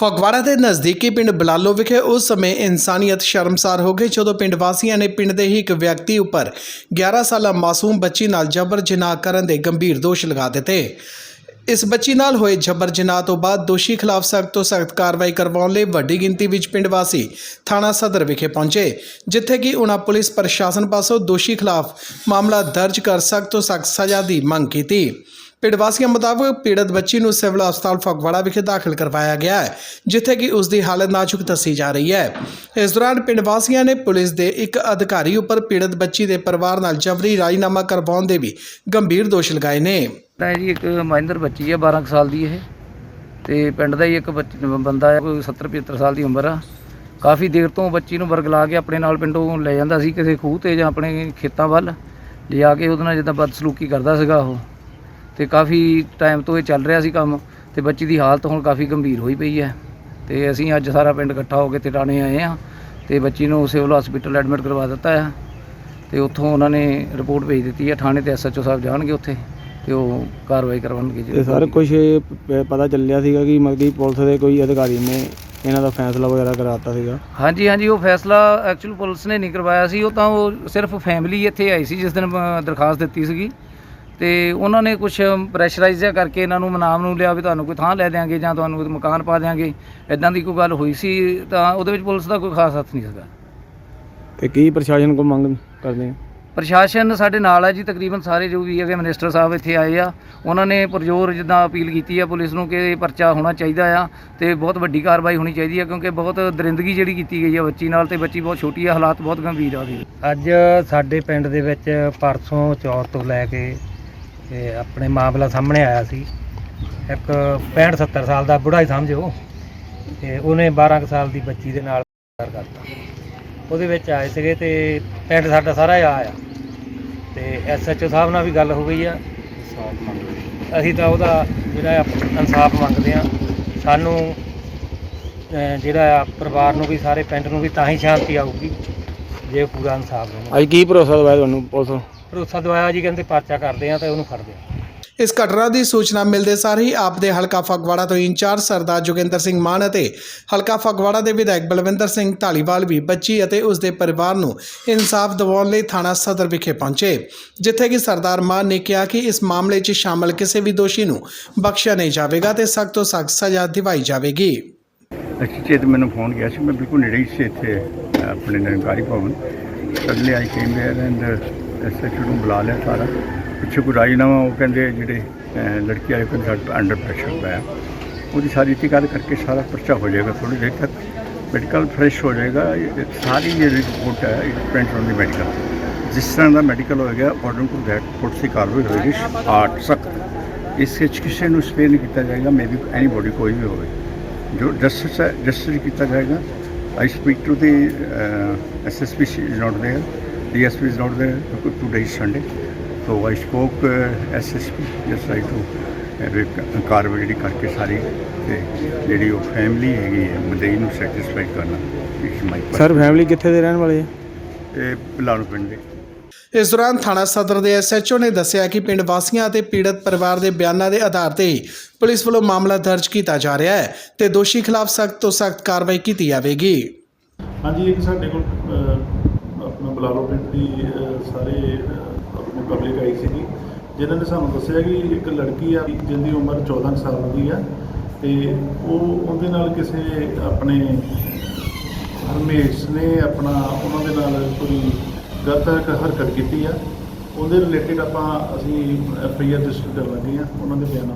ਫਗਵਾੜਾ ਦੇ ਨਜ਼ਦੀਕੀ ਪਿੰਡ ਬਲਾਲੋ ਵਿਖੇ ਉਸ ਸਮੇਂ ਇਨਸਾਨੀਅਤ ਸ਼ਰਮਸਾਰ ਹੋ ਗਈ ਜਦੋਂ ਪਿੰਡ ਵਾਸੀਆਂ ਨੇ ਪਿੰਡ ਦੇ ਹੀ ਇੱਕ ਵਿਅਕਤੀ ਉੱਪਰ 11 ਸਾਲਾ ਮਾਸੂਮ ਬੱਚੀ ਨਾਲ ਜਬਰ ਜਨਾਹ ਕਰਨ ਦੇ ਗੰਭੀਰ ਦੋਸ਼ ਲਗਾ ਦਿੱਤੇ। ਇਸ ਬੱਚੀ ਨਾਲ ਹੋਏ ਜਬਰ ਜਨਾਹ ਤੋਂ ਬਾਅਦ ਦੋਸ਼ੀ ਖਿਲਾਫ ਸਖਤ ਤੋਂ ਸਖਤ ਕਾਰਵਾਈ ਕਰਵਾਉਣ ਲਈ ਵੱਡੀ ਗਿਣਤੀ ਵਿੱਚ ਪਿੰਡ ਵਾਸੀ ਥਾਣਾ ਸਦਰ ਵਿਖੇ ਪਹੁੰਚੇ, ਜਿੱਥੇ ਕਿ ਉਹਨਾਂ ਪੁਲਿਸ ਪ੍ਰਸ਼ਾਸਨ ਪਾਸੋਂ ਦੋਸ਼ੀ ਖਿਲਾਫ ਮਾਮਲਾ ਦਰਜ ਕਰ ਸਖਤ ਤੋਂ ਸਖਤ ਸਜ਼ਾ ਦੀ ਮੰਗ ਕੀਤੀ। ਪਿੰਡ ਵਾਸੀਆਂ ਮੁਤਾਬਕ ਪੀੜਤ ਬੱਚੀ ਨੂੰ ਸਿਵਲ ਹਸਪਤਾਲ ਫਗਵਾੜਾ ਵਿਖੇ ਦਾਖਲ ਕਰਵਾਇਆ ਗਿਆ ਹੈ, ਜਿੱਥੇ ਕਿ ਉਸ ਦੀ ਹਾਲਤ ਨਾਜ਼ੁਕ ਦੱਸੀ ਜਾ ਰਹੀ ਹੈ। ਇਸ ਦੌਰਾਨ ਪਿੰਡ ਵਾਸੀਆਂ ਨੇ ਪੁਲਿਸ ਦੇ ਇੱਕ ਅਧਿਕਾਰੀ ਉੱਪਰ ਪੀੜਤ ਬੱਚੀ ਦੇ ਪਰਿਵਾਰ ਨਾਲ ਜਬਰੀ ਰਾਜੀਨਾਮਾ ਕਰਵਾਉਣ ਦੇ ਵੀ ਗੰਭੀਰ ਦੋਸ਼ ਲਗਾਏ ਨੇ। ਤਾਂ ਜੀ ਇੱਕ ਮਹਿੰਦਰ ਬੱਚੀ ਹੈ 12 ਕੁ ਸਾਲ ਦੀ ਇਹ। ਤੇ ਪਿੰਡ ਦਾ ਹੀ ਇੱਕ ਬੱਚ- ਬੰਦਾ ਹੈ ਕੋਈ 70 75 ਸਾਲ ਦੀ ਉਮਰ ਆ। ਕਾਫੀ ਦੇਰ ਤੋਂ ਬੱਚੀ ਨੂੰ ਵਰਗਲਾ ਕੇ ਆਪਣੇ ਨਾਲ ਪਿੰਡੋਂ ਲੈ ਜਾਂਦਾ ਸੀ, ਕਿਸੇ ਖੂਹ ਤੇ ਜਾਂ ਆਪਣੇ ਖੇਤਾਂ ਵੱਲ। ਲਿਜਾ ਕੇ ਉਹਦੇ ਨਾਲ ਜਿੱਦਾਂ ਬਦਸਲੂਕੀ ਕਰਦਾ ਸੀਗਾ ਉਹ। ਤੇ ਕਾਫੀ ਟਾਈਮ ਤੋਂ ਇਹ ਚੱਲ ਰਿਹਾ ਸੀ ਕੰਮ ਤੇ ਬੱਚੀ ਦੀ ਹਾਲਤ ਹੁਣ ਕਾਫੀ ਗੰਭੀਰ ਹੋਈ ਪਈ ਹੈ। ਤੇ ਅਸੀਂ ਅੱਜ ਸਾਰਾ ਪਿੰਡ ਇਕੱਠਾ ਹੋ ਕੇ ਟਿਟਾਣੇ ਆਏ ਆ ਤੇ ਬੱਚੀ ਨੂੰ ਸਿਵਲ ਹਸਪੀਟਲ ਐਡਮਿਟ ਕਰਵਾ ਦਿੱਤਾ ਹੈ। ਤੇ ਉੱਥੋਂ ਉਹਨਾਂ ਨੇ ਰਿਪੋਰਟ ਭੇਜ ਦਿੱਤੀ ਹੈ ਥਾਣੇ ਤੇ ਐਸਐਚਓ ਸਾਹਿਬ ਜਾਣਗੇ ਉੱਥੇ ਤੇ ਉਹ ਕਾਰਵਾਈ ਕਰਵਾਉਣਗੇ ਜੀ। ਤੇ ਸਰ ਕੁਝ ਪਤਾ ਚੱਲਿਆ ਸੀਗਾ ਕਿ ਮਗਦੀ ਪੁਲਿਸ ਦੇ ਕੋਈ ਅਧਿਕਾਰੀ ਨੇ ਇਹਨਾਂ ਦਾ ਫੈਸਲਾ ਵਗੈਰਾ ਕਰਾਤਾ ਸੀਗਾ? ਹਾਂਜੀ ਹਾਂਜੀ ਉਹ ਫੈਸਲਾ ਐਕਚੁਅਲ ਪੁਲਿਸ ਨੇ ਨਹੀਂ ਕਰਵਾਇਆ ਸੀ ਉਹ ਤਾਂ ਉਹ ਸਿਰਫ ਫੈਮਿਲੀ ਇੱਥੇ ਆਈ ਸੀ ਜਿਸ ਦਿਨ ਦਰਖਾਸਤ ਦਿੱਤੀ ਸੀਗੀ। ਤੇ ਉਹਨਾਂ ਨੇ ਕੁਝ ਪ੍ਰੈਸ਼ਰਾਈਜ਼ ਜਿਹਾ ਕਰਕੇ ਇਹਨਾਂ ਨੂੰ ਮਨਾਮ ਨੂੰ ਲਿਆ ਵੀ ਤੁਹਾਨੂੰ ਕੋਈ ਥਾਂ ਲੈ ਦਿਆਂਗੇ ਜਾਂ ਤੁਹਾਨੂੰ ਕੋਈ ਮਕਾਨ ਪਾ ਦਿਆਂਗੇ। ਇਦਾਂ ਦੀ ਕੋਈ ਗੱਲ ਹੋਈ ਸੀ ਤਾਂ ਉਹਦੇ ਵਿੱਚ ਪੁਲਿਸ ਦਾ ਕੋਈ ਖਾਸ ਹੱਥ ਨਹੀਂ ਸੀਗਾ ਤੇ ਕੀ ਪ੍ਰਸ਼ਾਸਨ ਕੋ ਮੰਗ ਕਰਦੇ ਆ? ਪ੍ਰਸ਼ਾਸਨ ਸਾਡੇ ਨਾਲ ਹੈ ਜੀ ਤਕਰੀਬਨ ਸਾਰੇ ਜੋ ਵੀ ਹੈਗੇ ਮਿਨਿਸਟਰ ਸਾਹਿਬ ਇੱਥੇ ਆਏ ਆ ਉਹਨਾਂ ਨੇ ਪੁਰਜੋਰ ਜਿੱਦਾਂ ਅਪੀਲ ਕੀਤੀ ਆ ਪੁਲਿਸ ਨੂੰ ਕਿ ਇਹ ਪਰਚਾ ਹੋਣਾ ਚਾਹੀਦਾ ਆ ਤੇ ਬਹੁਤ ਵੱਡੀ ਕਾਰਵਾਈ ਹੋਣੀ ਚਾਹੀਦੀ ਆ ਕਿਉਂਕਿ ਬਹੁਤ ਦਰਿੰਦਗੀ ਜਿਹੜੀ ਕੀਤੀ ਗਈ ਆ ਬੱਚੀ ਨਾਲ ਤੇ ਬੱਚੀ ਬਹੁਤ ਛੋਟੀ ਆ ਹਾਲਾਤ ਬਹੁਤ ਗੰਭੀਰ ਆ ਉਹਦੀ ਅੱਜ ਸਾਡੇ ਪਿੰਡ ਦੇ ਵਿੱਚ ਪਰਸੋਂ ਚੌਥ ਤੋਂ ਲੈ ਕੇ ਇਹ ਆਪਣੇ ਮਾਮਲਾ ਸਾਹਮਣੇ ਆਇਆ ਸੀ। ਇੱਕ 65 70 ਸਾਲ ਦਾ ਬੁੜਾ ਹੀ ਸਮਝੋ ਤੇ ਉਹਨੇ 12 ਕੁ ਸਾਲ ਦੀ ਬੱਚੀ ਦੇ ਨਾਲ ਪਿਆਰ ਕਰਤਾ। ਉਹਦੇ ਵਿੱਚ ਆਏ ਸੀਗੇ ਤੇ ਪਿੰਡ ਸਾਡਾ ਸਾਰਾ ਹੀ ਆਇਆ। ਤੇ ਐਸਐਚਓ ਸਾਹਿਬ ਨਾਲ ਵੀ ਗੱਲ ਹੋ ਗਈ ਆ। ਅਸੀਂ ਤਾਂ ਉਹਦਾ ਜਿਹੜਾ ਆ ਇਨਸਾਫ ਮੰਗਦੇ ਆ। ਸਾਨੂੰ ਜਿਹੜਾ ਆ ਪਰਿਵਾਰ ਨੂੰ ਵੀ ਸਾਰੇ ਪਿੰਡ ਨੂੰ ਵੀ ਤਾਂ ਹੀ ਸ਼ਾਂਤੀ ਆਊਗੀ ਜੇ ਪੂਰਾ ਇਨਸਾਫ ਦੇਵਾਂਗੇ ਅੱਜ ਕੀ ਭਰੋਸਾ ਦਵਾਇਆ ਤੁਹਾਨੂੰ ਪੁਲਿਸ ਭਰੋਸਾ ਦਵਾਇਆ ਜੀ ਕਹਿੰਦੇ ਪਰਚਾ ਕਰਦੇ ਆ ਤੇ ਉਹਨੂੰ ਫੜਦੇ ਆ। ਇਸ ਘਟਨਾ ਦੀ ਸੂਚਨਾ ਮਿਲਦੇ ਸਾਰ ਹੀ ਆਪ ਦੇ ਹਲਕਾ ਫਗਵਾੜਾ ਤੋਂ ਇੰਚਾਰਜ ਸਰਦਾਰ ਜੋਗਿੰਦਰ ਸਿੰਘ ਮਾਨ ਅਤੇ ਹਲਕਾ ਫਗਵਾੜਾ ਦੇ ਵਿਧਾਇਕ ਬਲਵਿੰਦਰ ਸਿੰਘ ਢਾਲੀਵਾਲ ਵੀ ਬੱਚੀ ਅਤੇ ਉਸ ਦੇ ਪਰਿਵਾਰ ਨੂੰ ਇਨਸਾਫ ਦਿਵਾਉਣ ਲਈ ਥਾਣਾ ਸਦਰ ਵਿਖੇ ਪਹੁੰਚੇ ਜਿੱਥੇ ਕਿ ਸਰਦਾਰ ਮਾਨ ਨੇ ਕਿਹਾ ਕਿ ਇਸ ਮਾਮਲੇ 'ਚ ਸ਼ਾਮਲ ਕਿਸੇ ਵੀ ਦੋਸ਼ੀ ਨੂੰ ਬਖਸ਼ਿਆ ਨਹੀਂ ਜਾਵੇਗਾ ਤੇ ਸਖਤ ਤੋਂ ਸਖਤ ਸਜ਼ਾ ਦਿਵਾਈ ਜਾਵੇਗੀ। ਅਚੇਤ ਮੈਨੂੰ ਫੋਨ ਗਿਆ ਸੀ ਮੈਂ ਬਿਲਕੁਲ ਨੇੜੇ ਹੀ ਸੀ ਇੱਥੇ ਆਪਣੇ Nirankari Bhawan. Suddenly I came where and SHO ਨੂੰ ਬੁਲਾ ਲਿਆ ਸਾਰਾ। ਪਿੱਛੇ ਕੋਈ ਰਾਜੀਨਾਮਾ, ਉਹ ਕਹਿੰਦੇ ਜਿਹੜੇ ਲੜਕੀ ਵਾਲੇ ਕੰਸਲਟ ਅੰਡਰ ਪ੍ਰੈਸ਼ਰ ਪਿਆ। ਉਹਦੀ ਸਾਰੀ ਤੀਕਾਦ ਕਰਕੇ ਸਾਰਾ ਪਰਚਾ ਹੋ ਜਾਏਗਾ ਥੋੜੀ ਦੇਰ ਤੱਕ। ਮੈਡੀਕਲ ਫਰੈਸ਼ ਹੋ ਜਾਏਗਾ। ਸਾਰੀ ਜਿਹੜੀ ਰਿਪੋਰਟ ਹੈ it depends on the medical ਜਿਸ ਤਰ੍ਹਾਂ ਦਾ ਮੈਡੀਕਲ ਹੋਏਗਾ ਅਕੋਰਡਿੰਗ ਟੂ ਦੈਟ ਪੁਲਿਸ ਦੀ ਕਾਰਵਾਈ ਹੋਏਗੀ ਹਾਰਟ ਸਖਤ। ਇਸ ਵਿੱਚ ਕਿਸੇ ਨੂੰ ਸਪੇਅਰ ਨਹੀਂ ਕੀਤਾ ਜਾਏਗਾ ਮੇਬੀ ਐਨੀਬੋਡੀ ਕੋਈ ਵੀ ਹੋਵੇ। ਜੋ ਜਸਟਿਸ ਹੈ ਜਸਟਿਸ ਕੀਤਾ ਜਾਏਗਾ। I speak to the SSP is not The is not there today is Sunday. So I spoke uh, SSP, just try to uh, ਕਾਰਵਾਈ ਜਿਹੜੀ ਕਰਕੇ ਸਾਰੀ ਤੇ ਜਿਹੜੀ ਉਹ ਫੈਮਿਲੀ ਹੈਗੀ ਹੈ ਮਦਈ ਨੂੰ ਸੈਟੀਸਫਾਈ ਕਰਨਾ ਇਟਸ ਮਾਈ ਸਰ ਫੈਮਿਲੀ ਕਿੱਥੇ ਦੇ ਰਹਿਣ ਵਾਲੇ ਆ ਇਹ ਪਲਾਨ ਪਿੰਡ ਇਸ ਦੌਰਾਨ ਥਾਣਾ ਸਦਰ ਦੇ ਐਸਐਚਓ ਨੇ ਦੱਸਿਆ ਕਿ ਪਿੰਡ ਵਾਸੀਆਂ ਅਤੇ ਪੀੜਤ ਪਰਿਵਾਰ ਦੇ ਬਿਆਨਾਂ ਦੇ ਆਧਾਰ ਤੇ ਪੁਲਿਸ ਵੱਲੋਂ ਮਾਮਲਾ ਦਰਜ ਕੀਤਾ ਜਾ ਰਿਹਾ ਹੈ ਤੇ ਦੋਸ਼ੀ ਖਿਲਾਫ ਸਖਤ ਤੋਂ ਸਖਤ ਕਾਰਵਾਈ ਕੀਤੀ ਜਾਵੇਗੀ ਹਾਂਜੀ ਇੱਕ ਸਾਡੇ ਕੋਲ ਬਲਾਲੋ ਪਿੰਡ ਦੀ ਸਾਰੇ ਅਹ, ਆਪਣੀ ਪਬਲਿਕ ਆਈ ਸੀਗੀ। ਜਿਨ੍ਹਾਂ ਨੇ ਸਾਨੂੰ ਦੱਸਿਆ ਕਿ ਇੱਕ ਲੜਕੀ ਆ ਜਿਹਦੀ ਉਮਰ 14 ਸਾਲ ਦੀ ਆ ਤੇ ਉਹ ਉਹਦੇ ਨਾਲ ਕਿਸੇ ਆਪਣੇ ਹਰਮੇਸ਼ ਨੇ ਆਪਣਾ ਉਹਨਾਂ ਦੇ ਨਾਲ ਕੋਈ ਗਲਤ ਹਰਕਤ ਕੀਤੀ ਆ। ਉਹਦੇ ਰਿਲੇਟਡ ਆਪਾਂ ਅਸੀਂ ਐਫ ਆਈ ਆਰ ਰਜਿਸਟਰ ਕਰਨ ਲੱਗੇ ਆ ਉਹਨਾਂ ਦੇ ਬਿਆਨਾਂ